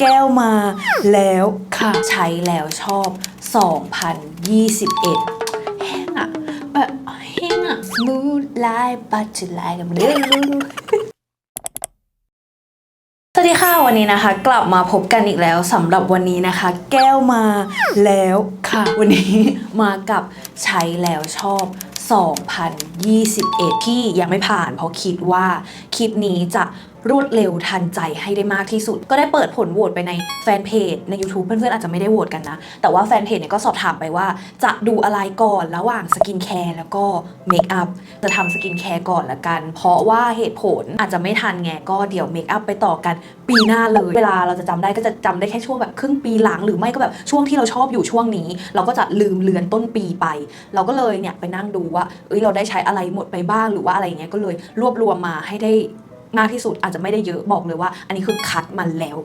แก้วมาแล้วค่ะ ใช้แล้วชอบ 2021 แห้งอะแบบแห้งอะ smooth like butter like a blue สวัสดีค่ะ วันนี้นะคะ กลับมาพบกันอีกแล้วสำหรับวันนี้นะคะ แก้วมาแล้วค่ะ วันนี้มากับใช้แล้วชอบ2021 ที่ยังไม่ผ่านเพราะคิดว่าคลิปนี้จะ รวดเร็วทันใจให้ได้มากที่สุด ก็ได้เปิดผลโหวตไปในแฟนเพจใน YouTube เพื่อนๆอาจจะไม่ได้โหวตกันนะ แต่ว่าแฟนเพจเนี่ยก็สอบถามไปว่า จะดูอะไรก่อนระหว่างสกินแคร์แล้วก็เมคอัพจะทำสกินแคร์ก่อนละกัน เพราะว่าเหตุผลอาจจะไม่ทันไงก็เดี๋ยวเมคอัพไปต่อกันปีหน้าเลย เวลาเราจะจำได้ก็จะจำได้แค่ช่วงแบบครึ่งปีหลังหรือไม่ก็แบบช่วงที่เราชอบอยู่ช่วงนี้ เราก็จะลืมเลือนต้นปีไป เราก็เลยเนี่ยไปนั่งดูว่าเอ้ยเราได้ใช้อะไรหมดไปบ้างหรือว่าอะไรเงี้ยก็เลยรวบรวมมาให้ได้ มากที่สุดอาจจะไม่ได้เยอะบอกเลยว่า อันนี้คือคัดมาแล้ว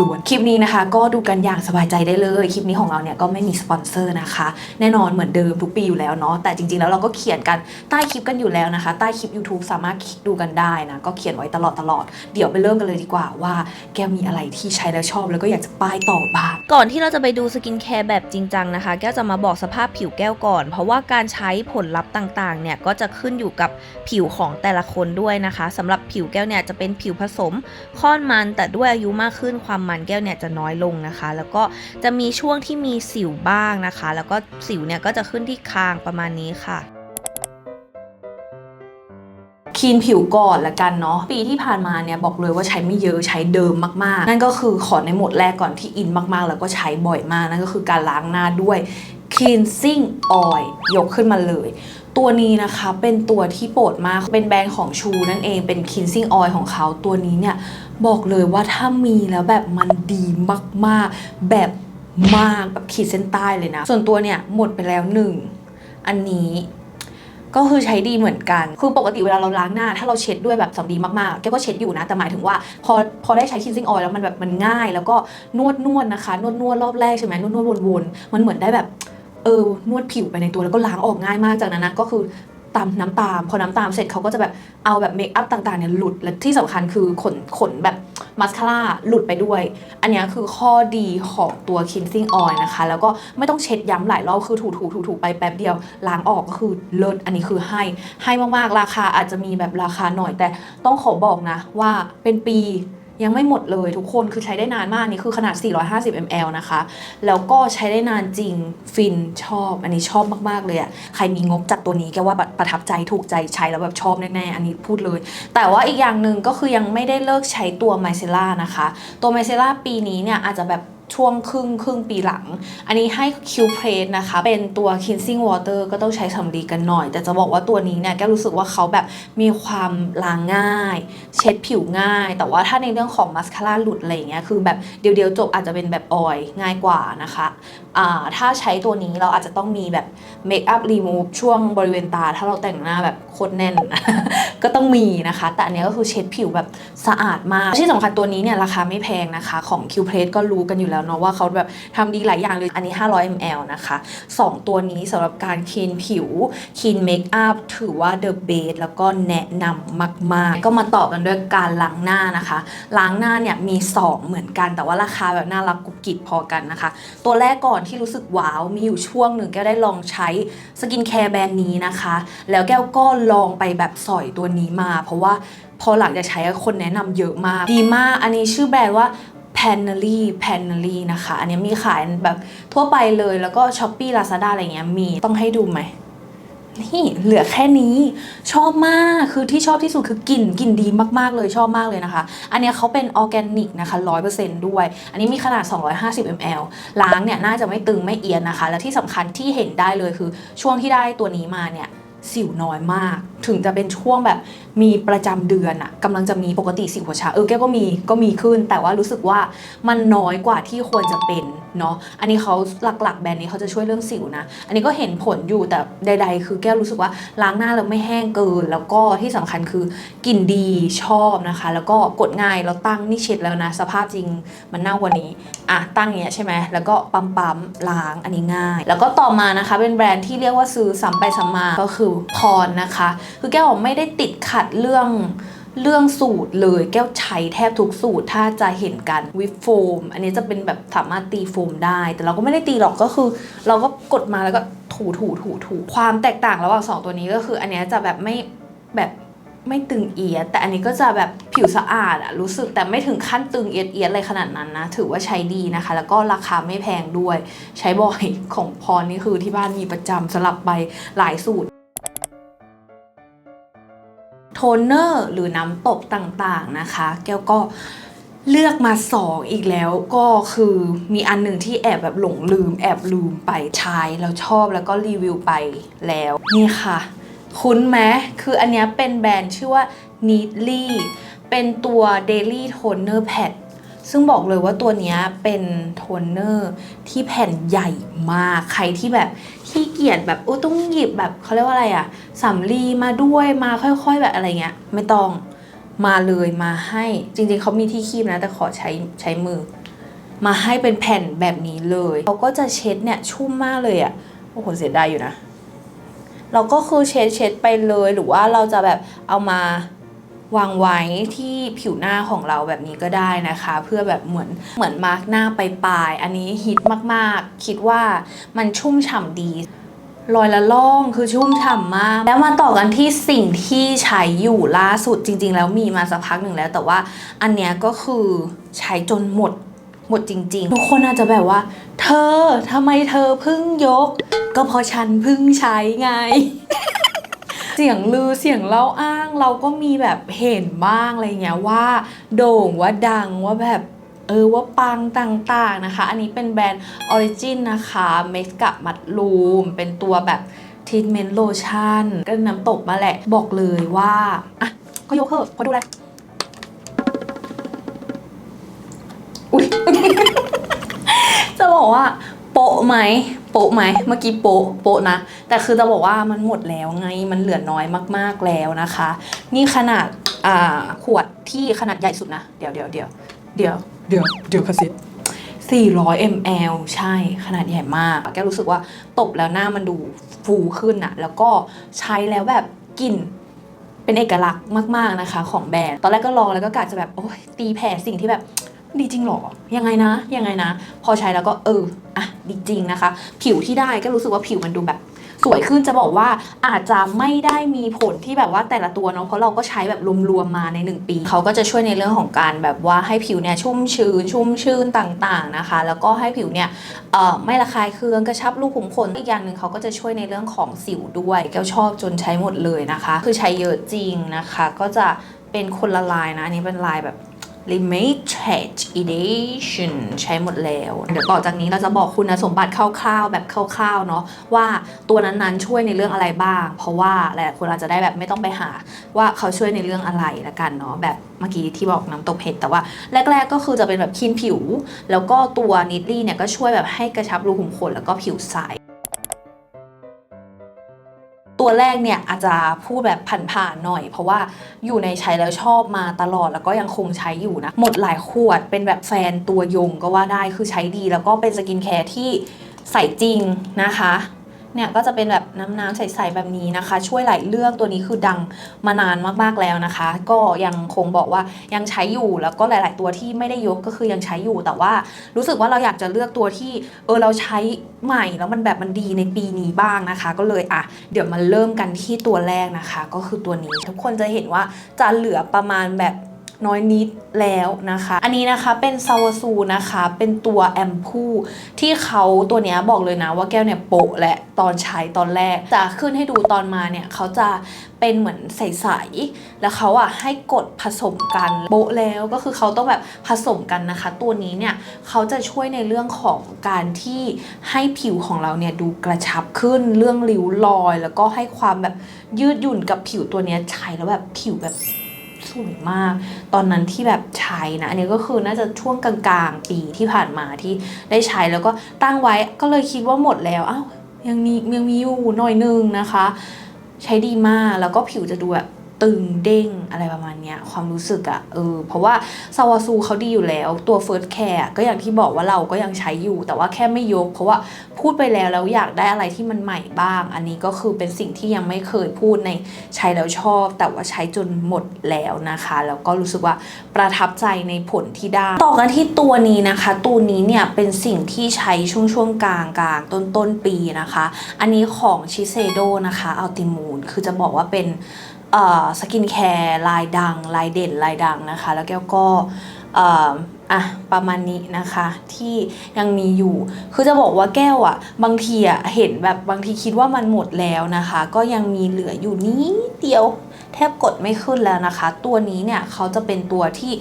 ล้วนๆคลิปนี้นะคะ ก็ดูกันอย่างสบายใจได้เลยคลิปนี้ของเราเนี่ยก็ไม่มีสปอนเซอร์นะคะ แน่นอนเหมือนเดิมทุกปีอยู่แล้วเนาะแต่จริงๆแล้วเราก็เขียนกันใต้คลิปกันอยู่แล้วนะคะ ใต้คลิป YouTube สามารถดูกันได้นะก็เขียนไว้ตลอดตลอดเดี๋ยวไปเริ่มกันเลยดีกว่าว่าแกมีอะไรที่ใช้แล้วชอบ แล้วก็อยากจะป้ายต่อบ้างก่อนที่เราจะไปดูสกินแคร์แบบจริงจังนะคะ แก้วจะมาบอกสภาพผิวแก้วก่อน เพราะว่าการใช้ผลลัพธ์ต่างๆเนี่ยก็จะขึ้นอยู่กับผิวของแต่ละคนด้วยนะคะสำหรับผิวแก้วเนี่ยจะเป็นผิวผสมค่อนมัน แต่ด้วยอายุมากขึ้นความมันแก้วเนี่ยจะน้อยลงนะคะ แล้วก็จะมีช่วงที่มีสิวบ้างนะคะ แล้วก็สิวเนี่ยก็จะขึ้นที่คางประมาณนี้ค่ะคลีนผิวก่อนละกันเนาะปีที่ผ่านมาเนี่ยบอกเลยว่าใช้ไม่เยอะใช้เดิมมากๆ นั่นก็คือขอในหมดแรกก่อนที่อินมากๆ แล้วก็ใช้บ่อยมากนั่นก็คือการล้างหน้าด้วย cleansing oil ยกขึ้นมาเลย ตัวนี้นะคะเป็นตัวที่โปรดมาก เป็นแบรนด์ของชูนั่นเองเป็น cleansing oil ของเขาตัวนี้เนี่ย บอกเลยว่าถ้ามีแล้วแบบมันดีมากๆ แบบมากแบบขีดเส้นใต้เลยนะ ส่วนตัวเนี่ยหมดไปแล้วหนึ่งอันนี้ก็คือใช้ดีเหมือนกัน คือปกติเวลาเราล้างหน้า ถ้าเราเช็ดด้วยแบบสำลีมากๆ แกก็เช็ดอยู่นะ แต่หมายถึงว่า พอพอได้ใช้ cleansing oil แล้วมันแบบมันง่าย แล้วก็นวดนวดนะคะ นวดนวดรอบแรกใช่ไหมนวดนวดวนๆ มันเหมือนได้แบบ เออนวดผิวไปในตัวแล้วก็ล้างออกง่ายมากจากนั้นนะก็คือตามน้ำตามพอน้ำตามเสร็จเขาก็จะแบบเอาแบบเมคอัพต่างๆเนี่ยหลุดและที่สำคัญคือขนขนแบบมาสคาร่าหลุดไปด้วย อันนี้คือข้อดีของตัว cleansing oil นะคะ แล้วก็ไม่ต้องเช็ดย้ำหลายรอบคือถูถูถูถูไปแป๊บเดียว ล้างออกก็คือเลิศอันนี้คือให้ให้มากๆราคาอาจจะมีแบบราคาหน่อยแต่ต้องขอบอกนะว่าเป็นปี ยังไม่หมดเลยทุกคนคือใช้ได้นานมากนี่คือขนาด 450 ml นะคะ แล้วก็ใช้ได้นานจริงฟินชอบ อันนี้ชอบมากๆเลยอะใครมีงบจัดตัวนี้แกว่าประทับใจถูกใจใช้แล้วแบบชอบแน่ๆ อันนี้พูดเลย แต่ว่าอีกอย่างหนึ่งก็คือยังไม่ได้เลิกใช้ตัวไมเซล่านะคะ ตัวไมเซล่าปีนี้เนี่ยอาจจะแบบ ช่วงครึ่งครึ่งปีหลัง อันนี้ให้คิวเพรสนะคะ เป็นตัว cleansing water ก็ต้องใช้สำลีกันหน่อย แต่จะบอกว่าตัวนี้เนี่ยแกรู้สึกว่าเขาแบบมีความล้างง่าย เช็ดผิวง่าย แต่ว่าถ้าในเรื่องของมัสคาร่าหลุดอะไรอย่างเงี้ยคือแบบเดียวๆจบอาจจะเป็นแบบออยง่ายกว่านะคะถ้าใช้ตัวนี้เราอาจจะต้องมีแบบเมคอัพรีมูฟช่วงบริเวณตา ถ้าเราแต่งหน้าแบบโคตรแน่น ก็ต้องมีนะคะ แต่อันนี้ก็คือเช็ดผิวแบบสะอาดมาก ที่สำคัญตัวนี้เนี่ยราคาไม่แพงนะคะ ของ Q p r e s ก็รู้กันอยู่แล้วเนาะว่าเขาแบบทำดีหลายอย่างเลย อันนี้ 500 ml นะคะ 2 ตัวนี้สำหรับการคลีนผิวคลีนเมคอัพถือว่า the best แล้วก็แนะนำมาก ๆ ก็มาต่อกันด้วยการล้างหน้านะคะ ล้างหน้าเนี่ยมี 2 เหมือนกัน แต่ว่าราคาแบบน่ารักกุบกิบพอกันนะคะ ตัวแรกก่อนที่รู้สึกว้าว มีอยู่ช่วงหนึ่งแก้วได้ลองใช้สกินแคร์แบรนด์นี้นะคะ แล้วแก้วก็ลองไปแบบสอยตัวนี้มา เพราะว่าพอหลังจากใช้คนแนะนำเยอะมาก ดีมาก อันนี้ชื่อแบรนด์ว่า p a n e l y p a n e l y นะคะ อันนี้มีขายแบบทั่วไปเลยแล้วก็ s h อ p e e Lazada อะไรเงี้ยมีต้องให้ดูไหม นี่เหลือแค่นี้ชอบมากคือที่ชอบที่สุดคือกลิ่นกลิ่นดีมากๆเลยชอบมากเลยนะคะ อันนี้เขาเป็นออร์แกนิกนะคะร้อยเปอร์เซ็นต์ด้วย อันนี้มีขนาด 250 ml ล้างเนี่ยน่าจะไม่ตึงไม่เอียนนะคะ และที่สำคัญที่เห็นได้เลยคือช่วงที่ได้ตัวนี้มาเนี่ย สิวน้อยมาก ถึงจะเป็นช่วงแบบมีประจำเดือนอะกำลังจะมีปกติสิวหัวชาเออแก้ก็มีก็มีขึ้น แต่ว่ารู้สึกว่ามันน้อยกว่าที่ควรจะเป็นเนาะอันนี้เขาหลักๆ แบรนด์นี้เขาจะช่วยเรื่องสิวนะ อันนี้ก็เห็นผลอยู่แต่ใด ๆ คือแก้รู้สึกว่าล้างหน้าแล้วไม่แห้งเกิน แล้วก็ที่สำคัญคือกลิ่นดีชอบนะคะ แล้วก็กดง่ายเราตั้งนี่เช็ดแล้วนะ สภาพจริงมันเน่ากว่านี้อะตั้งเงี้ยใช่ไหมแล้วก็ปั๊มปั๊มๆล้างอันนี้ง่าย แล้วก็ต่อมานะคะเป็นแบรนด์ที่เรียกว่าซื้อซ้ำไปซ้ำมาก็คือพรนะคะ คือแก้วไม่ได้ติดขัดเรื่องเรื่องสูตรเลยแก้วใช้แทบทุกสูตรถ้าจะเห็นกันวิปโฟม อันนี้จะเป็นแบบสามารถตีโฟมได้ แต่เราก็ไม่ได้ตีหรอกก็คือ เราก็กดมาแล้วก็ถูถูถูถูความแตกต่างระหว่างสองตัวนี้ก็คือ อันนี้จะแบบไม่แบบไม่ตึงเอียด แต่อันนี้ก็จะแบบผิวสะอาดอะรู้สึกแต่ไม่ถึงขั้นตึงเอียดเอียดอะไรขนาดนั้นนะ ถือว่าใช้ดีนะคะ แล้วก็ราคาไม่แพงด้วย ใช้บ่อยของพรนี่คือที่บ้านมีประจำสลับไปหลายสูตร ทนเนอร์หรือน้ำตบต่างๆนะคะ แก้วก็เลือกมาสองอีกแล้วก็คือมีอันหนึ่งที่แอบแบบหลงลืม แอบลืมไปใช้แล้วชอบแล้วก็รีวิวไปแล้ว นี่ค่ะ คุ้นไหมคืออันนี้เป็นแบรนด์ชื่อว่า Neatly เป็นตัว Daily Toner Pad ซึ่งบอกเลยว่าตัวนี้เป็นโทนเนอร์ที่แผ่นใหญ่มาก ใครที่แบบขี้เกียจแบบโอ้ต้องหยิบแบบเขาเรียกว่าอะไรอะสำลีมาด้วยมาค่อย ๆ แบบอะไรเงี้ย ไม่ต้องมาเลยมาให้จริงๆเขามีที่คีบนะ แต่ขอใช้ใช้มือ มาให้เป็นแผ่นแบบนี้เลยเขาก็จะเช็ดเนี่ยชุ่มมากเลยอะโอ้โหเสียดายอยู่นะเราก็คือเช็ดเช็ดไปเลยหรือว่าเราจะแบบเอามา วางไว้ที่ผิวหน้าของเราแบบนี้ก็ได้นะคะ เพื่อแบบเหมือนเหมือนมาร์กหน้าไปปลายๆอันนี้ฮิตมากๆ คิดว่ามันชุ่มฉ่ำดีรอยละล่องคือชุ่มฉ่ำมาก แล้วมาต่อกันที่สิ่งที่ใช้อยู่ล่าสุดจริง ๆ แล้วมีมาสักพักหนึ่งแล้ว แต่ว่าอันเนี้ยก็คือใช้จนหมดหมดจริง ๆ ทุกคนอาจจะแบบว่า เธอทำไมเธอเพิ่งยก ก็เพราะฉันเพิ่งใช้ไง สียงลือเสียงเล่าอ้างเราก็มีแบบเห็นบ้างอะไรเงี้ยว่า โด่งว่าดังว่าแบบเออว่าปังต่างๆนะคะ อันนี้เป็นแบรนด์ Origin นนะคะเมสกับมัดลูม เป็นตัวแบบท e ทเมนต์โลชั่นก็น้ำตกมาแหละ บอกเลยว่า อะ ก็ยกเถอะก็ดูแลอุ้ยจะบอกว่า โปะไหมโปะไหมเมื่อกี้โปะโปะนะ แต่คือจะบอกว่ามันหมดแล้วไงมันเหลือน้อยมากๆแล้วนะคะ นี่ขนาดอ่าขวดที่ขนาดใหญ่สุดนะ เดี๋ยวเดี๋ยวเดี๋ยวเดี๋ยวเดี๋ยวเดี๋ยวคาสิ400 ml ใช่ขนาดใหญ่มาก แกรู้สึกว่าตบแล้วหน้ามันดูฟูขึ้นอะแล้วก็ใช้แล้วแบบกลิ่นเป็นเอกลักษณ์มาก ๆ นะคะ ของแบรนด์ ตอนแรกก็ลองแล้วก็กะจะแบบ โอ้ยตีแผ่สิ่งที่แบบ ดีจริงเหรอ ยังไงนะ ยังไงนะ พอใช้แล้วก็เออ อะดี จริงนะคะ ผิวที่ได้ก็รู้สึกว่าผิวมันดูแบบสวยขึ้นจะบอกว่าอาจจะไม่ได้มีผลที่แบบว่าแต่ละตัวเนาะเพราะเราก็ใช้แบบรวมๆมาใน 1 ปี เขาก็จะช่วยในเรื่องของการแบบว่าให้ผิวเนี่ยชุ่มชื้นชุ่มชื่นต่างๆนะคะ แล้วก็ให้ผิวเนี่ยไม่ระคายเคืองกระชับรูขุมขนอีกอย่างหนึ่งเขาก็จะช่วยในเรื่องของสิวด้วยแก้วชอบจนใช้หมดเลยนะคะ คือใช้เยอะจริงนะคะ ก็จะเป็นคนละลายนะอันนี้เป็นลายแบบ limited edition ใช้หมดแล้ว เดี๋ยวต่อจากนี้เราจะบอกคุณสมบัติคร่าวๆ แบบคร่าวๆ เนาะว่าตัวนั้นๆช่วยในเรื่องอะไรบ้าง เพราะว่าหลายๆคนอาจจะได้แบบไม่ต้องไปหา ว่าเขาช่วยในเรื่องอะไรละกันเนาะแบบเมื่อกี้ที่บอกน้ำตกเห็ดแต่ว่าแรก ๆ ก็คือจะเป็นแบบคลีนผิว แล้วก็ตัวนิดลี่เนี่ยก็ช่วยแบบให้กระชับรูขุมขนแล้วก็ผิวใส ตัวแรกเนี่ยอาจจะพูดแบบผ่านๆหน่อย เพราะว่าอยู่ในใช้แล้วชอบมาตลอดแล้วก็ยังคงใช้อยู่นะ หมดหลายขวดเป็นแบบแฟนตัวยงก็ว่าได้คือใช้ดี แล้วก็เป็นสกินแคร์ที่ใส่จริงนะคะ เนี่ยก็จะเป็นแบบน้ำน้ำๆใสๆแบบนี้นะคะ ช่วยหลายเรื่องตัวนี้คือดังมานานมากๆแล้วนะคะ ก็ยังคงบอกว่ายังใช้อยู่แล้วก็หลาย ๆ ตัวที่ไม่ได้ยกก็คือยังใช้อยู่ แต่ว่ารู้สึกว่าเราอยากจะเลือกตัวที่เออเราใช้ใหม่แล้วมันแบบมันดีในปีนี้บ้างนะคะ ก็เลยอะเดี๋ยวมาเริ่มกันที่ตัวแรกนะคะ ก็คือตัวนี้ทุกคนจะเห็นว่าจะเหลือประมาณแบบ น้อยนิดแล้วนะคะ อันนี้นะคะเป็นซาวาซูนะคะเป็นตัวแอมพูที่เขาตัวเนี้ยบอกเลยนะว่าแก้วเนี่ยโปะและตอนใช้ตอนแรก จะขึ้นให้ดูตอนมาเนี่ยเขาจะเป็นเหมือนใสๆแล้วเขาอะให้กดผสมกันโปะแล้วก็คือเขาต้องแบบผสมกันนะคะ ตัวนี้เนี่ยเขาจะช่วยในเรื่องของการที่ให้ผิวของเราเนี่ยดูกระชับขึ้นเรื่องริ้วรอย แล้วก็ให้ความแบบยืดหยุ่นกับผิวตัวนี้ใช้แล้วแบบผิวแบบ สวยมาก ตอนนั้นที่แบบใช้นะ อันนี้ก็คือน่าจะช่วงกลางๆ ปีที่ผ่านมาที่ได้ใช้แล้วก็ตั้งไว้ก็เลยคิดว่าหมดแล้วอ้าวยังมียังมีอยู่หน่อยนึงนะคะ ใช้ดีมากแล้วก็ผิวจะดูแบบ ตึงเด้งอะไรประมาณเนี้ยความรู้สึกอะเออเพราะว่าซาวาซูเขาดีอยู่แล้ว ตัว First Care ก็อย่างที่บอกว่าเราก็ยังใช้อยู่ แต่ว่าแค่ไม่ยก เพราะว่าพูดไปแล้วแล้วอยากได้อะไรที่มันใหม่บ้าง อันนี้ก็คือเป็นสิ่งที่ยังไม่เคยพูดในใช้แล้วชอบ แต่ว่าใช้จนหมดแล้วนะคะแล้วก็รู้สึกว่าประทับใจในผลที่ได้ ต่อกันที่ตัวนี้นะคะ ตัวนี้เนี่ยเป็นสิ่งที่ใช้ช่วงช่วงกลางกลางต้นต้นๆปีนะคะ อันนี้ของชิเซโดนะคะอัลติมูนคือจะบอกว่าเป็น สกินแคร์ลายดัง ลายเด่นลายดังนะคะ แล้วแก้วก็อ่ออะประมาณนี้นะคะที่ยังมีอยู่ คือจะบอกว่าแก้วอะบางทีอะเห็นแบบบางทีคิดว่ามันหมดแล้วนะคะ ก็ยังมีเหลืออยู่นิดเดียว แทบกดไม่ขึ้นแล้วนะคะ ตัวนี้เนี่ยเขาจะเป็นตัวที่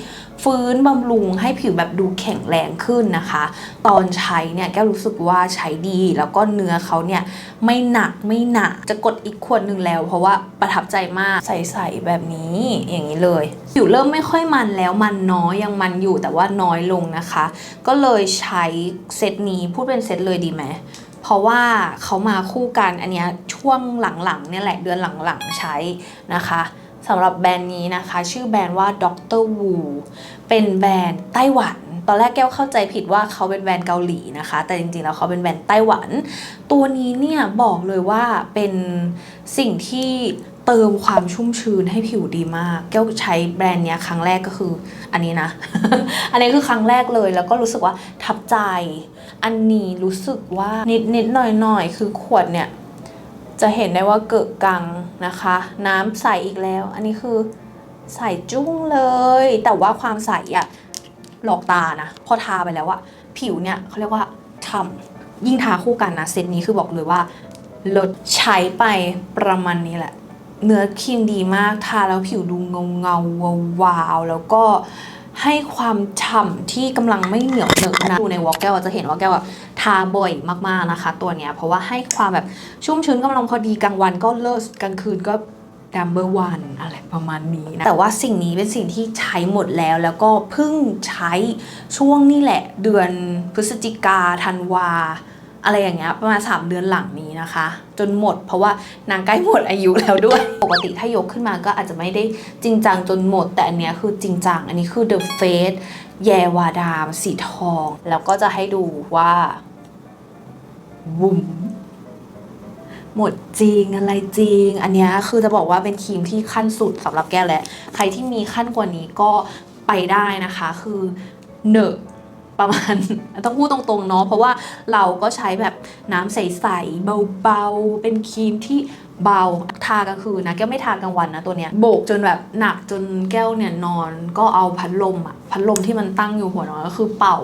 ฟื้นบำรุงให้ผิวแบบดูแข็งแรงขึ้นนะคะ ตอนใช้เนี่ยแก้วรู้สึกว่าใช้ดี แล้วก็เนื้อเขาเนี่ยไม่หนักไม่หนักจะกดอีกขวดหนึ่งแล้ว เพราะว่าประทับใจมากใสๆแบบนี้อย่างนี้เลย ผิวเริ่มไม่ค่อยมันแล้วมันน้อยยังมันอยู่แต่ว่าน้อยลงนะคะ ก็เลยใช้เซตนี้พูดเป็นเซตเลยดีไหม ราะว่าเขามาคู่กันอันนี้ช่วงหลังๆเนี่ยแหละเดือนหลังๆใช้นะคะสำหรับแบรนด์นี้นะคะ ชื่อแบรนด์ว่า Dr. Wu เป็นแบรนด์ไต้หวันตอนแรกแก้วเข้าใจผิดว่าเขาเป็นแบรนด์เกาหลีนะคะ แต่จริงๆแล้วเขาเป็นแบรนด์ไต้หวัน ตัวนี้เนี่ยบอกเลยว่าเป็นสิ่งที่ เติมความชุ่มชื้นให้ผิวดีมาก แก้วใช้แบรนด์เนี้ยครั้งแรกก็คืออันนี้นะ อันนี้คือครั้งแรกเลยแล้วก็รู้สึกว่าทับใจ อันนี้รู้สึกว่านิดนิดหน่อยหน่อยคือขวดเนี่ย จะเห็นได้ว่าเกิดกังนะคะ น้ำใสอีกแล้ว อันนี้คือใสจุ้งเลย แต่ว่าความใสอะหลอกตานะ พอทาไปแล้วอะผิวเนี่ยเขาเรียกว่าฉ่ำยิ่งทาคู่กันนะเซตนี้คือบอกเลยว่าลดใช้ไปประมาณนี้แหละ เนื้อครีมดีมากทาแล้วผิวดูเงาเงาๆวาวแล้วก็ให้ความฉ่ำที่กำลังไม่เหนียวเหนอะนะดูในวอลแก้วจะเห็นว่าแก้วอะทาบ่อยมากๆนะคะ ตัวเนี้ยเพราะว่าให้ความแบบชุ่มชื้นกำลังพอดีกลางวันก็เลิศกลางคืนก็ number one อะไรประมาณนี้นะ แต่ว่าสิ่งนี้เป็นสิ่งที่ใช้หมดแล้ว แล้วก็เพิ่งใช้ช่วงนี่แหละ เดือนพฤศจิกาธันวา อะไรอย่างเงี้ยประมาณ 3 เดือนหลังนี้นะคะ จนหมดเพราะว่านางใกล้หมดอายุแล้วด้วย ปกติถ้ายกขึ้นมาก็อาจจะไม่ได้จริงจังจนหมด แต่อันเนี้ยคือจริงจัง อันนี้คือ The Face แยวาดาม สีทอง แล้วก็จะให้ดูว่าบุ๋มหมดจริงอะไรจริง อันเนี้ยคือจะบอกว่าเป็นครีมที่ขั้นสุดสำหรับแก้วแหละ ใครที่มีขั้นกว่านี้ก็ไปได้นะคะ คือเนอะ ประมาณ ต้องพูดตรงๆเนาะเพราะว่าเราก็ใช้แบบน้ำใสๆเบาๆ เป็นครีมที่ เบาทากลางคืนนะแก้วไม่ทากลางวันนะตัวเนี้ยโบกจนแบบหนักจนแก้วเนี่ยนอนก็เอาพัดลมอะพัดลมที่มันตั้งอยู่หัวนอนก็คือเป่า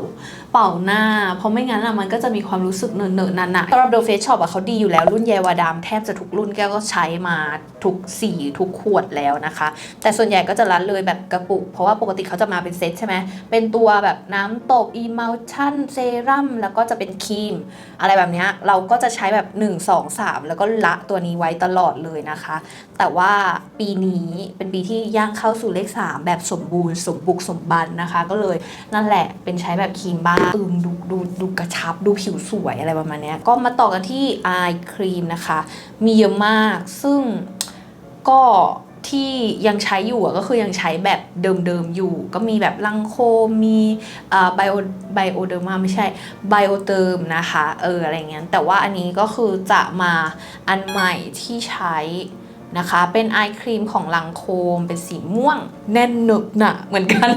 เป่าหน้า เพราะไม่งั้นอะมันก็จะมีความรู้สึกเนอะเนอะหนักๆสำหรับ The Face Shop อะเขาดีอยู่แล้วรุ่นเยวาดามแทบจะทุกรุ่นแก้วก็ใช้มาทุกสีทุกขวดแล้วนะคะ แต่ส่วนใหญ่ก็จะรัดเลยแบบกระปุก เพราะว่าปกติเขาจะมาเป็นเซตใช่ไหมเป็นตัวแบบน้ำตบ emulsion เซรั่มแล้วก็จะเป็นครีม อะไรแบบเนี้ยเราก็จะใช้แบบ 1 2 3 แล้วก็ละตัวนี้ไว้ตลอดเลยนะคะ แต่ว่าปีนี้เป็นปีที่ย่างเข้าสู่เลข 3 แบบสมบูรณ์สมบุกสมบันนะคะ ก็เลยนั่นแหละเป็นใช้แบบครีมบ้างตึงดูดูดูกระชับดูผิวสวยอะไรประมาณนี้ก็มาต่อกันที่อายครีมนะคะ มีเยอะมากซึ่งก็ ที่ยังใช้อยู่ก็คือยังใช้แบบเดิมๆอยู่ ก็มีแบบลังโคมมีไบโอไบโอเดอร์มาไม่ใช่ไบโอเติมนะคะเอออะไรเงี้ยแต่ว่าอันนี้ก็คือจะมาอันใหม่ที่ใช้นะคะเป็นไอครีมของลังโคมเป็นสีม่วง แน่นหนึกหนะเหมือนกัน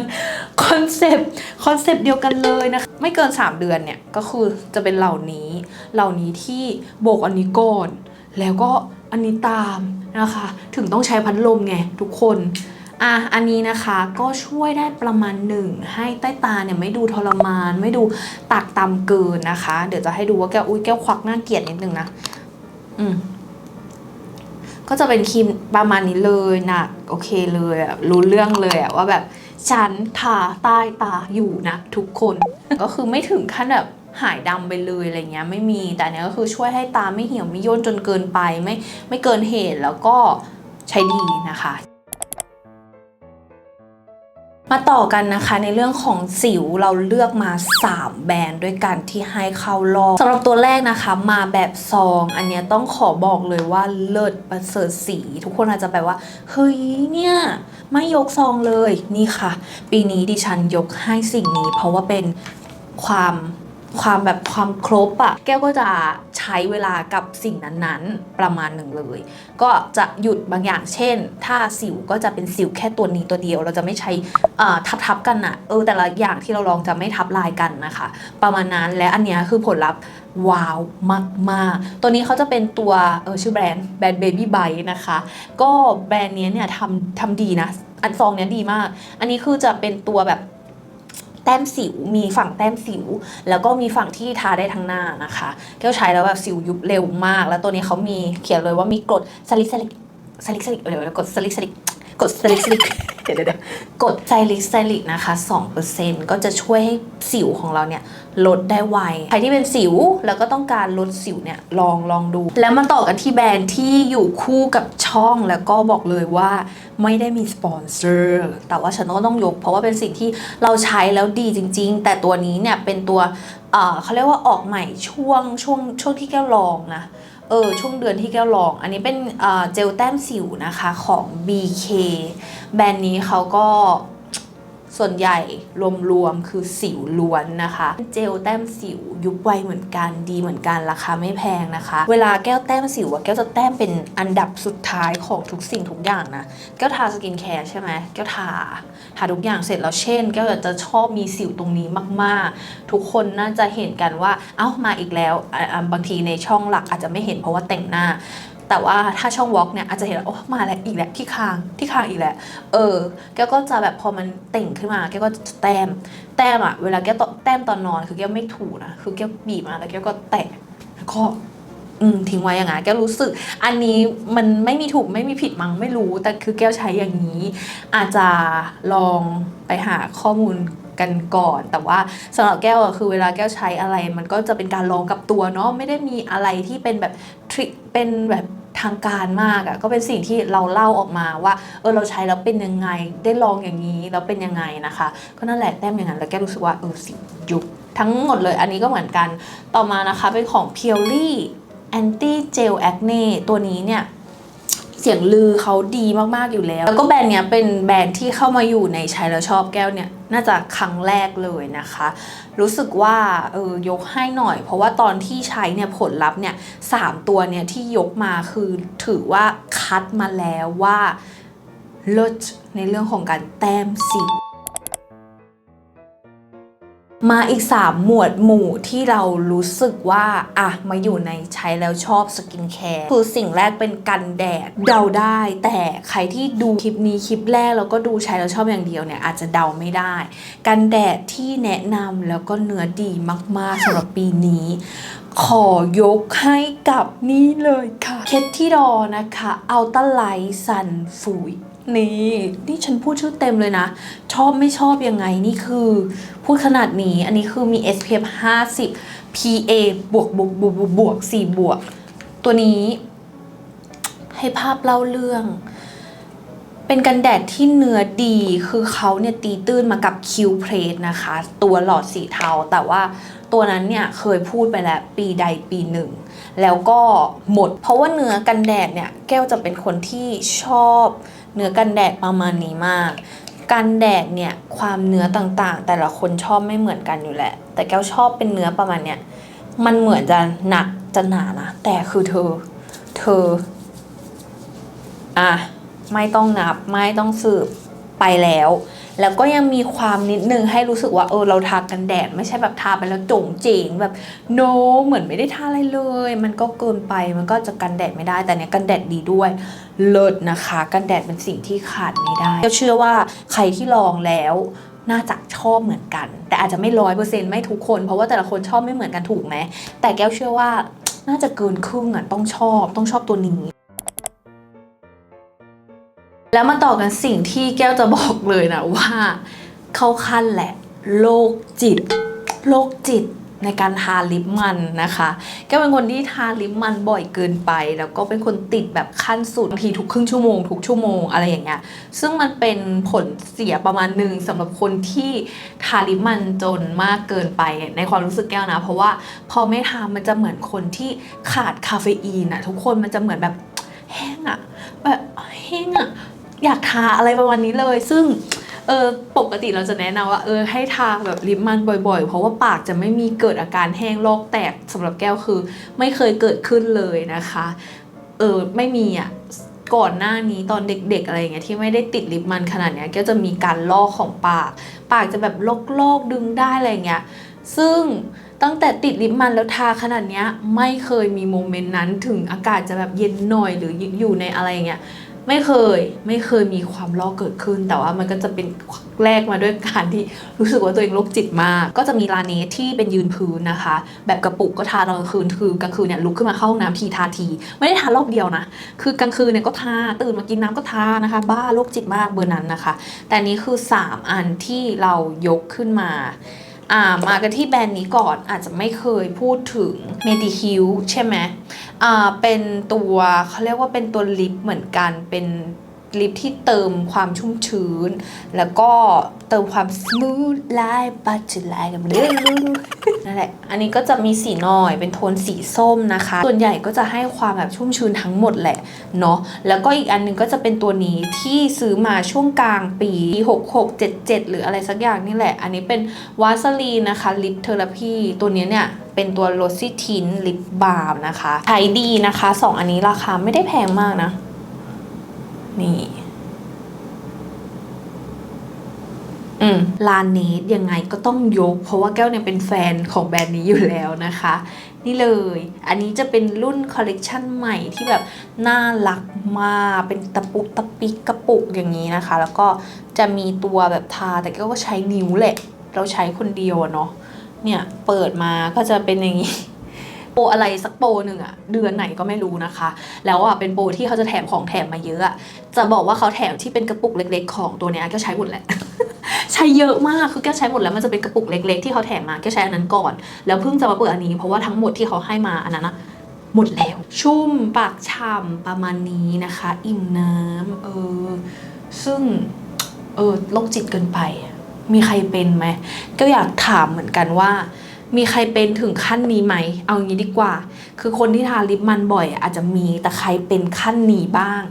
คอนเซปต์คอนเซปต์เดียวกันเลยนะคะไม่เกิน 3 เดือนเนี่ย ก็คือจะเป็นเหล่านี้เหล่านี้ที่โบกอันนี้ก่อน แล้วก็ อันนี้ตามนะคะ ถึงต้องใช้พัดลมไงทุกคนอะอันนี้นะคะก็ช่วยได้ประมาณหนึ่งให้ใต้ตาเนี่ยไม่ดูทรมาน ไม่ดูตากตำเกินนะคะ เดี๋ยวจะให้ดูว่าแก้วอุ้ยแก้วควักหน้าเกลียดนิดนึงนะอืมก็จะเป็นครีมประมาณนี้เลยนะโอเคเลยอะรู้เรื่องเลยอะว่าแบบฉันทาใต้ตาอยู่นะทุกคนก็คือไม่ถึงขั้นแบบ หายดำไปเลยอะไรเงี้ยไม่มีแต่อันเนี้ยก็คือช่วยให้ตาไม่เหี่ยวไม่ย่นจนเกินไปไม่ไม่เกินเหตุแล้วก็ใช้ดีนะคะมาต่อกันนะคะในเรื่องของสิวเราเลือกมา 3 แบรนด์ด้วยกันที่ให้เข้ารอบสำหรับตัวแรกนะคะมาแบบซอง อันนี้ต้องขอบอกเลยว่าเลิศประเสริฐสี ทุกคนอาจจะแบบว่า เฮ้ยเนี่ย ไม่ยกซองเลยนี่ค่ะ ปีนี้ดิฉันยกให้สิ่งนี้ เพราะว่าเป็นความ ความแบบความครบอะแก้วก็จะใช้เวลากับสิ่งนั้นๆ ประมาณหนึ่งเลย ก็จะหยุดบางอย่างเช่น ถ้าสิวก็จะเป็นสิวแค่ตัวนี้ตัวเดียว เราจะไม่ใช่ทับๆกันอะเออแต่ละอย่างที่เราลองจะไม่ทับลายกันนะคะ ประมาณนั้นและอันนี้คือผลลัพธ์ว้าวมาก ๆ ตัวนี้เขาจะเป็นตัวเออชื่อแบรนด์แบรนด์ Baby b i t e นะคะ ก็แบรนด์เนี้ยเนี่ยทำทำดีนะอันซองเนี้ยดีมาก อันนี้คือจะเป็นตัวแบบ แต้มสิว มีฝั่งแต้มสิว แล้วก็มีฝั่งที่ทาได้ทั้งหน้านะคะแก้วใช้แล้วแบบสิวยุบเร็วมาก แล้วตัวนี้เขามีเขียนเลยว่ามีกรดซาลิซาลิกซาลิกซาลิกเดี๋ยวเดี๋ยวกดซาลิซาลิก กดซาลิซาลิกเดี๋ยวเดี๋ยวเดี๋ยวกดไซลิกไซลิกนะคะ2%ก็จะช่วยให้สิวของเราเนี่ยลดได้ไว ใครที่เป็นสิวแล้วก็ต้องการลดสิวเนี่ยลองลองดู แล้วมาต่อกันที่แบรนด์ที่อยู่คู่กับช่องแล้วก็บอกเลยว่าไม่ได้มีสปอนเซอร์ แต่ว่าฉันก็ต้องยก เพราะว่าเป็นสิ่งที่เราใช้แล้วดีจริง ๆ แต่ตัวนี้เนี่ยเป็นตัวเอ่อเขาเรียกว่าออกใหม่ช่วงช่วงช่วงที่แก้วลองนะ เออช่วงเดือนที่แก้วลอง อันนี้เป็นเอ่อเจลแต้มสิวนะคะของ BK แบรนด์นี้เขาก็ ส่วนใหญ่รวมๆคือสิวล้วนนะคะ เจลแต้มสิวยุบไวเหมือนกันดีเหมือนกันราคาไม่แพงนะคะ เวลาแก้วแต้มสิวอะแก้วจะแต้มเป็นอันดับสุดท้ายของทุกสิ่งทุกอย่างนะแก้วทาสกินแคร์ใช่ไหมแก้วทาทาทุกอย่างเสร็จแล้วเช่นแก้วจะชอบมีสิวตรงนี้มากๆ ทุกคนน่าจะเห็นกันว่าเอ้ามาอีกแล้วบางทีในช่องหลักอาจจะไม่เห็นเพราะว่าแต่งหน้า แต่ว่าถ้าช่องวอล์กเนี่ยอาจจะเห็นว่าโอ้มาแล้วอีกแล้วที่คางที่คางอีกแล้วเออแกก็จะแบบพอมันเต่งขึ้นมาแกก็จะแต้มแต้มอะเวลาแกตแต้มตอนนอนคือแกไม่ถูนะคือแกบีบมาแล้วแกก็แตะแล้วก็ทิ้งไว้อย่างนั้นแก้วรู้สึก อันนี้มันไม่มีถูกไม่มีผิดมั้งไม่รู้ แต่คือแก้วใช้อย่างนี้ อาจจะลองไปหาข้อมูลกันก่อน แต่ว่าสำหรับแก้วอะคือเวลาแก้วใช้อะไร มันก็จะเป็นการลองกับตัวเนาะไม่ได้มีอะไรที่เป็นแบบทริคเป็นแบบ ทางการมากอะก็เป็นสิ่งที่เราเล่าออกมาว่าเออเราใช้แล้วเป็นยังไงได้ลองอย่างนี้แล้วเป็นยังไงนะคะ ก็นั่นแหละแต้มอย่างนั้นแล้วแก้รู้สึกว่าเออสิยุบทั้งหมดเลยอันนี้ก็เหมือนกันต่อมานะคะเป็นของ p u r e Anti Gel Acne ตัวนี้เนี่ย เสียงลือเขาดีมากๆอยู่แล้ว แล้วก็แบรนด์เนี้ยเป็นแบรนด์ที่เข้ามาอยู่ในใช้แล้วชอบแก้วเนี่ยน่าจะครั้งแรกเลยนะคะ รู้สึกว่าเออยกให้หน่อย เพราะว่าตอนที่ใช้เนี่ยผลลัพธ์เนี่ยสามตัวเนี่ยที่ยกมาคือถือว่าคัดมาแล้วว่าเลิศในเรื่องของการแต้มสิ มาอีก 3 หมวดหมู่ที่เรารู้สึกว่า อะ มาอยู่ในใช้แล้วชอบสกินแคร์คือสิ่งแรกเป็นกันแดด เดาได้ แต่ใครที่ดูคลิปนี้คลิปแรก แล้วก็ดูใช้แล้วชอบอย่างเดียวเนี่ย อาจจะเดาไม่ได้ กันแดดที่แนะนำแล้วก็เนื้อดีมาก ๆสำหรับปีนี้ ขอยกให้กับนี่เลยค่ะ เคทที่ดอนะคะอัลต a ไลท์ซันฟูย นี่นี่ฉันพูดชื่อเต็มเลยนะ ชอบไม่ชอบยังไงนี่คือ พูดขนาดนี้อันนี้คือมี SPF 50 PA บวกบวกบวกบวกบวก4บวก ตัวนี้ให้ภาพเล่าเรื่อง เป็นกันแดดที่เนื้อดีคือเขาเนี่ยตีตื้นมากับคิวเพรสนะคะ ตัวหลอดสีเทา แต่ว่าตัวนั้นเนี่ยเคยพูดไปแล้วปีใดปีหนึ่ง แล้วก็หมด เพราะว่าเนื้อกันแดดเนี่ยแก้วจะเป็นคนที่ชอบ เนื้อกันแดดประมาณนี้มากกันแดดเนี่ยความเนื้อต่างๆ แต่ละคนชอบไม่เหมือนกันอยู่แหละ แต่แก้วชอบเป็นเนื้อประมาณเนี้ยมันเหมือนจะหนักจะหนานะแต่คือเธอ เธออะไม่ต้องนับไม่ต้องสืบไปแล้ว แล้วก็ยังมีความนิดนึงให้รู้สึกว่าเออเราทากันแดด ไม่ใช่แบบทาไปแล้วจ่งเจงแบบโนเหมือนไม่ได้ทาอะไรเลย มันก็เกินไปมันก็จะกันแดดไม่ได้แต่เนี้ยกันแดดดีด้วยเลิศนะคะ กันแดดเป็นสิ่งที่ขาดไม่ได้ก็เชื่อว่าใครที่ลองแล้วน่าจะชอบเหมือนกัน แต่อาจจะไม่ร้อยเปอร์เซ็นต์ไม่ทุกคน เพราะว่าแต่ละคนชอบไม่เหมือนกันถูกไหมแต่แก้วเชื่อว่าน่าจะเกินครึ่งอะต้องชอบต้องชอบตัวนี้ แล้วมาต่อกันสิ่งที่แก้วจะบอกเลยนะว่าเข้าขั้นแหละโรคจิตโรคจิตในการทาลิปมันนะคะ แก้วเป็นคนที่ทาลิปมันบ่อยเกินไป แล้วก็เป็นคนติดแบบขั้นสุดทีทุกครึ่งชั่วโมงทุกชั่วโมงอะไรอย่างเงี้ย ซึ่งมันเป็นผลเสียประมาณหนึ่งสำหรับคนที่ทาลิปมันจนมากเกินไปในความรู้สึกแก้วนะ เพราะว่าพอไม่ทามันจะเหมือนคนที่ขาดคาเฟอีนอะทุกคนมันจะเหมือนแบบแห้งอะแบบแห้งอะ อยากทาอะไรประมาณนี้เลย ซึ่งเออปกติเราจะแนะนำว่าเออให้ทาแบบลิปมันบ่อยๆ เพราะว่าปากจะไม่มีเกิดอาการแห้งลอกแตกสำหรับแก้วคือ ไม่เคยเกิดขึ้นเลยนะคะเออไม่มีอะก่อนหน้านี้ตอนเด็กๆอะไรเงี้ยที่ไม่ได้ติดลิปมันขนาดเนี้ยก็จะมีการลอกของปาก ปากจะแบบลอกๆดึงได้อะไรเงี้ยซึ่งตั้งแต่ติดลิปมันแล้วทาขนาดเนี้ยไม่เคยมีโมเมนต์นั้นถึงอากาศจะแบบเย็นหน่อยหรืออยู่ในอะไรเงี้ย ไม่เคยไม่เคยมีความลอกเกิดขึ้น แต่ว่ามันก็จะเป็นแรกมาด้วยการที่รู้สึกว่าตัวเองโรคจิตมาก ก็จะมีลาเนสที่เป็นยืนพื้นนะคะ แบบกระปุกก็ทาตอนกลางคืนคือกลางคืนเนี่ยลุกขึ้นมาเข้าห้องน้ำทีทาที ไม่ได้ทารอบเดียวนะ คือกลางคืนเนี่ยก็ทาตื่นมากินน้ำก็ทานะคะ บ้าโรคจิตมากเบอร์นั้นนะคะ แต่นนี้คือ 3 อันที่เรายกขึ้นมา อ่ามากันที่แบรนด์นี้ก่อนอาจจะไม่เคยพูดถึง m e d i h i l ใช่ไหมอ่าเป็นตัวเขาเรียกว่าเป็นตัวลิปเหมือนกันเป็น ลิปที่เติมความชุ่มชื้น แล้วก็เติมความ smooth ไลน์บัตเจอร์ไลน์กับเรื่องนั่นแหละ อันนี้ก็จะมีสีหน่อยเป็นโทนสีส้มนะคะ ส่วนใหญ่ก็จะให้ความแบบชุ่มชื้นทั้งหมดแหละเนาะ แล้วก็อีกอันหนึงก็จะเป็นตัวนี้ที่ซื้อมาช่วงกลางปี66 77 หรืออะไรสักอย่างนี่แหละ อันนี้เป็นวาสลีนนะคะลิปเทอราพีตัวนี้เนี่ยเป็นตัวโรซี่ทินลิปบาล์มนะคะ ใช้ดีนะคะ 2 อันนี้ราคาไม่ได้แพงมากนะ นี่ อืมลานเนสยังไงก็ต้องยก เพราะว่าแก้วเนี่ยเป็นแฟนของแบรนด์นี้อยู่แล้วนะคะ นี่เลย อันนี้จะเป็นรุ่นคอลเลกชันใหม่ที่แบบน่ารักมาก เป็นตะปุกตะปิกกระปุกอย่างนี้นะคะ แล้วก็จะมีตัวแบบทาแต่แก้วก็ใช้นิ้วแหละ เราใช้คนเดียวเนาะเนี่ยเปิดมาก็จะเป็นอย่างนี้ ปรอะไรสักโปรหนึ่งอะเดือนไหนก็ไม่รู้นะคะ แล้วอะเป็นโปรที่เขาจะแถมของแถมมาเยอะอะจะบอกว่าเขาแถมที่เป็นกระปุกเล็ก ๆ ของตัวเนี้ยก็ใช้หมดแหละใช้เยอะมากคือแก้ใช้หมดแล้วมันจะเป็นกระปุกเล็ก ๆ ที่เขาแถมมาแก้ใช้อันนั้นก่อน แล้วเพิ่งจะมาเปิดอันนี้เพราะว่าทั้งหมดที่เขาให้มาอันนั้นนะหมดแล้ว ชุ่มปากฉ่ำประมาณนี้นะคะ อิ่มน้ำเออซึ่งเออโรคจิตเกินไป มีใครเป็นไหมก็อยากถามเหมือนกันว่า มีใครเป็นถึงขั้นนี้ไหม เอางี้ดีกว่า คือคนที่ทาลิปมันบ่อย อาจจะมีแต่ใครเป็นขั้นนี้บ้าง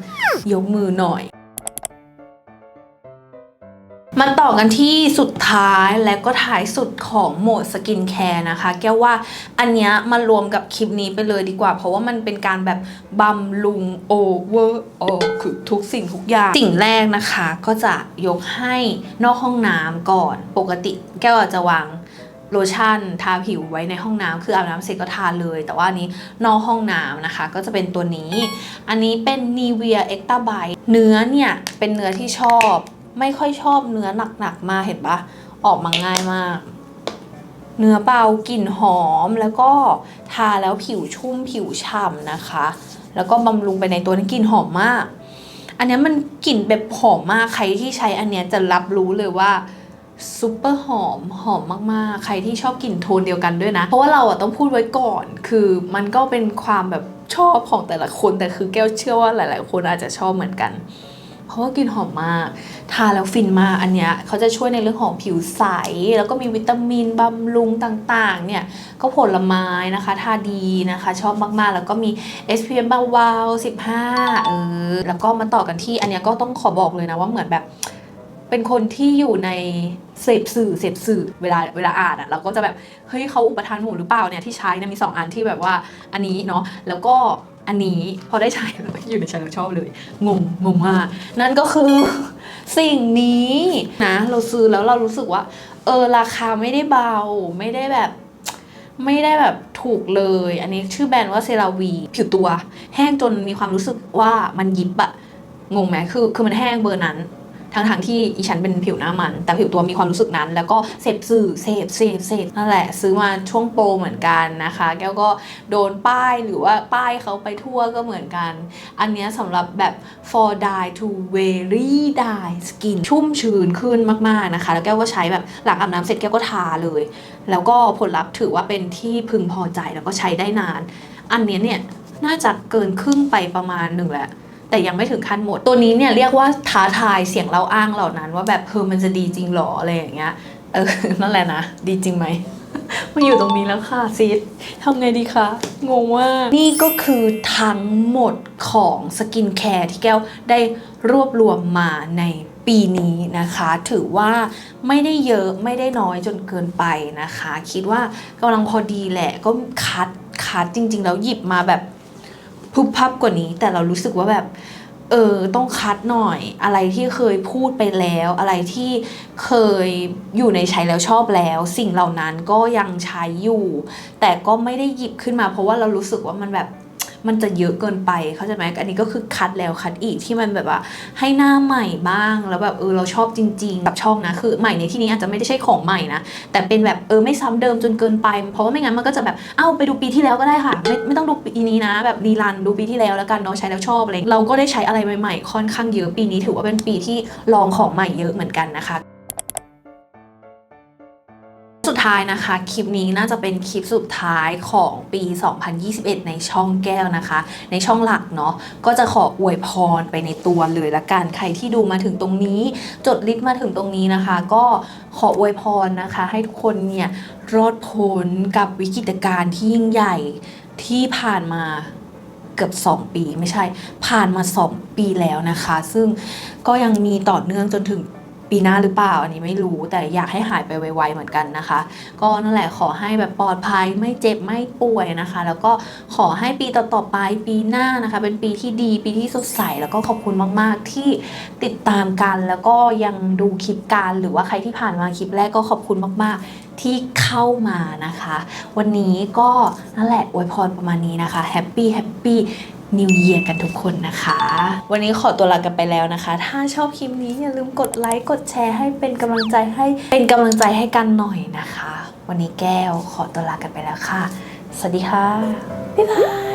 ยกมือหน่อย มาต่อกันที่สุดท้ายและก็ท้ายสุดของโหมดสกินแคร์นะคะ แก้วว่าอันเนี้ยมารวมกับคลิปนี้ไปเลยดีกว่า เพราะว่ามันเป็นการแบบบำรุงโอเวอร์โอคือทุกสิ่งทุกอย่าง สิ่งแรกนะคะ ก็จะยกให้นอกห้องน้ำก่อน ปกติแก้วอาจจะวาง โลชั่นทาผิวไว้ในห้องน้ำคืออาบน้ำเสร็จก็ทาเลย แต่ว่าอันนี้นอกห้องน้ำนะคะ ก็จะเป็นตัวนี้ อันนี้เป็น Nivea Extra By เนื้อเนี่ยเป็นเนื้อที่ชอบ ไม่ค่อยชอบเนื้อหนักๆมาเห็นปะออกมาง่ายมาก เนื้อเบากลิ่นหอมแล้วก็ทาแล้วผิวชุ่มผิวฉ่ำนะคะ แล้วก็บำรุงไปในตัวนี้กลิ่นหอมมาก อันนี้มันกลิ่นแบบหอมมากใครที่ใช้อันนี้จะรับรู้เลยว่า ซุปเปอร์หอมหอมมากๆ ใครที่ชอบกลิ่นโทนเดียวกันด้วยนะ เพราะว่าเราอะต้องพูดไว้ก่อน คือมันก็เป็นความแบบชอบของแต่ละคน แต่คือแก้วเชื่อว่าหลาย ๆ คนอาจจะชอบเหมือนกัน เพราะว่ากลิ่นหอมมาก ทาแล้วฟินมากอันเนี้ยเขาจะช่วยในเรื่องของผิวใส แล้วก็มีวิตามินบำรุงต่าง ๆ เนี่ย ก็ผลไม้นะคะ ทาดีนะคะ ชอบมาก ๆ แล้วก็มี SPF เบาๆ15 เออ แล้วก็มาต่อกันที่อันเนี้ยก็ต้องขอบอกเลยนะว่าเหมือนแบบ เป็นคนที่อยู่ในเสพสื่อเสพสื่อเวลาเวลาอ่านอะเราก็จะแบบเฮ้ยเขาอุปทานหมู่หรือเปล่าเนี่ยที่ใช้เนี่ยมีสองอันที่แบบว่าอันนี้เนาะแล้วก็อันนี้พอได้ใช้แล้วอยู่ในชั้นชอบเลยงงงงมากนั่นก็คือสิ่งนี้นะเราซื้อแล้วเรารู้สึกว่า เออราคาไม่ได้เบาไม่ได้แบบไม่ได้แบบถูกเลย อันนี้ชื่อแบรนด์ว่าเซราวี ผิวตัว แห้งจนมีความรู้สึกว่ามันยิบอะงงไหมคือคือมันแห้งเบอร์นั้น ทั้งทางๆที่อีฉันเป็นผิวหน้ามัน แต่ผิวตัวมีความรู้สึกนั้น แล้วก็เสพสื่อเสพเสพเสพนั่นแหละ ซื้อมาช่วงโปรเหมือนกันนะคะ แก้วก็โดนป้ายหรือว่าป้ายเขาไปทั่วก็เหมือนกัน อันนี้สำหรับแบบ for dye to very dye skin ชุ่มชื้นขึ้นมากๆนะคะ แล้วแก้วก็ใช้แบบหลังอาบน้ำเสร็จแก้วก็ทาเลย แล้วก็ผลลัพธ์ถือว่าเป็นที่พึงพอใจแล้วก็ใช้ได้นาน อันนี้เนี่ยน่าจะเกินครึ่งไปประมาณหนึ่งแหละ แต่ยังไม่ถึงขั้นหมด ตัวนี้เนี่ยเรียกว่าท้าทายเสียงเล่าอ้างเหล่านั้น ว่าแบบเธอมันจะดีจริงหรออะไรอย่างเงี้ยเออนั่นแหละนะดีจริงไหมมาอยู่ตรงนี้แล้วค่ะซีดทำไงดีคะงงว่านี่ก็คือทั้งหมดของสกินแคร์ที่แก้วได้รวบรวมมาในปีนี้นะคะ ถือว่าไม่ได้เยอะไม่ได้น้อยจนเกินไปนะคะ คิดว่ากำลังพอดีแหละก็คัดคัดจริง ๆ แล้วหยิบมาแบบ พุบพับกว่านี้ แต่เรารู้สึกว่าแบบ เออต้องคัดหน่อย อะไรที่เคยพูดไปแล้ว อะไรที่เคยอยู่ในใช้แล้วชอบแล้ว สิ่งเหล่านั้นก็ยังใช้อยู่ แต่ก็ไม่ได้หยิบขึ้นมา เพราะว่าเรารู้สึกว่ามันแบบ มันจะเยอะเกินไปเข้าใจไหมอันนี้ก็คือคัดแล้วคัดอีกที่มันแบบว่าให้หน้าใหม่บ้างแล้วแบบเออเราชอบจริง ๆ กับช่องนะคือใหม่ในที่นี้อาจจะไม่ได้ใช่ของใหม่นะแต่เป็นแบบเออไม่ซ้ำเดิมจนเกินไป เพราะว่าไม่งั้นมันก็จะแบบเอ้าไปดูปีที่แล้วก็ได้ค่ะ ไม่ไม่ต้องดูปีนี้นะ แบบรีรันดูปีที่แล้วแล้วกันเนาะใช้แล้วชอบอะไรเราก็ได้ใช้อะไรใหม่ๆค่อนข้างเยอะปีนี้ถือว่าเป็นปีที่ลองของใหม่เยอะเหมือนกันนะคะ ท้ายนะคะ คลิปนี้น่าจะเป็นคลิปสุดท้ายของปี 2021 ในช่องแก้วนะคะ ในช่องหลักเนาะก็จะขออวยพรไปในตัวเลยละกันใครที่ดูมาถึงตรงนี้ จดลิสต์มาถึงตรงนี้นะคะ ก็ขออวยพรนะคะ ให้ทุกคนเนี่ยรอดพ้นกับวิกฤตการณ์ที่ยิ่งใหญ่ที่ผ่านมาเกือบ 2 ปีไม่ใช่ผ่านมา 2 ปีแล้วนะคะ ซึ่งก็ยังมีต่อเนื่องจนถึง ปีหน้าหรือเปล่าอันนี้ไม่รู้แต่อยากให้หายไปไวๆเหมือนกันนะคะ ก็นั่นแหละขอให้แบบปลอดภัยไม่เจ็บไม่ป่วยนะคะ แล้วก็ขอให้ปีต่อๆไปปีหน้านะคะ เป็นปีที่ดีปีที่สดใสแล้วก็ขอบคุณมากๆที่ติดตามกันแล้วก็ยังดูคลิปกันหรือว่าใครที่ผ่านมาคลิปแรกก็ขอบคุณมากๆที่เข้ามานะคะ วันนี้ก็นั่นแหละอวยพรประมาณนี้นะคะแฮปปี้แฮปปี้ New Year กันทุกคนนะคะ วันนี้ขอตัวลากันไปแล้วนะคะ ถ้าชอบคลิปนี้อย่าลืมกดไลค์กดแชร์ให้เป็นกำลังใจให้เป็นกำลังใจให้กันหน่อยนะคะ วันนี้แก้วขอตัวลากันไปแล้วค่ะ สวัสดีค่ะ บ๊ายบาย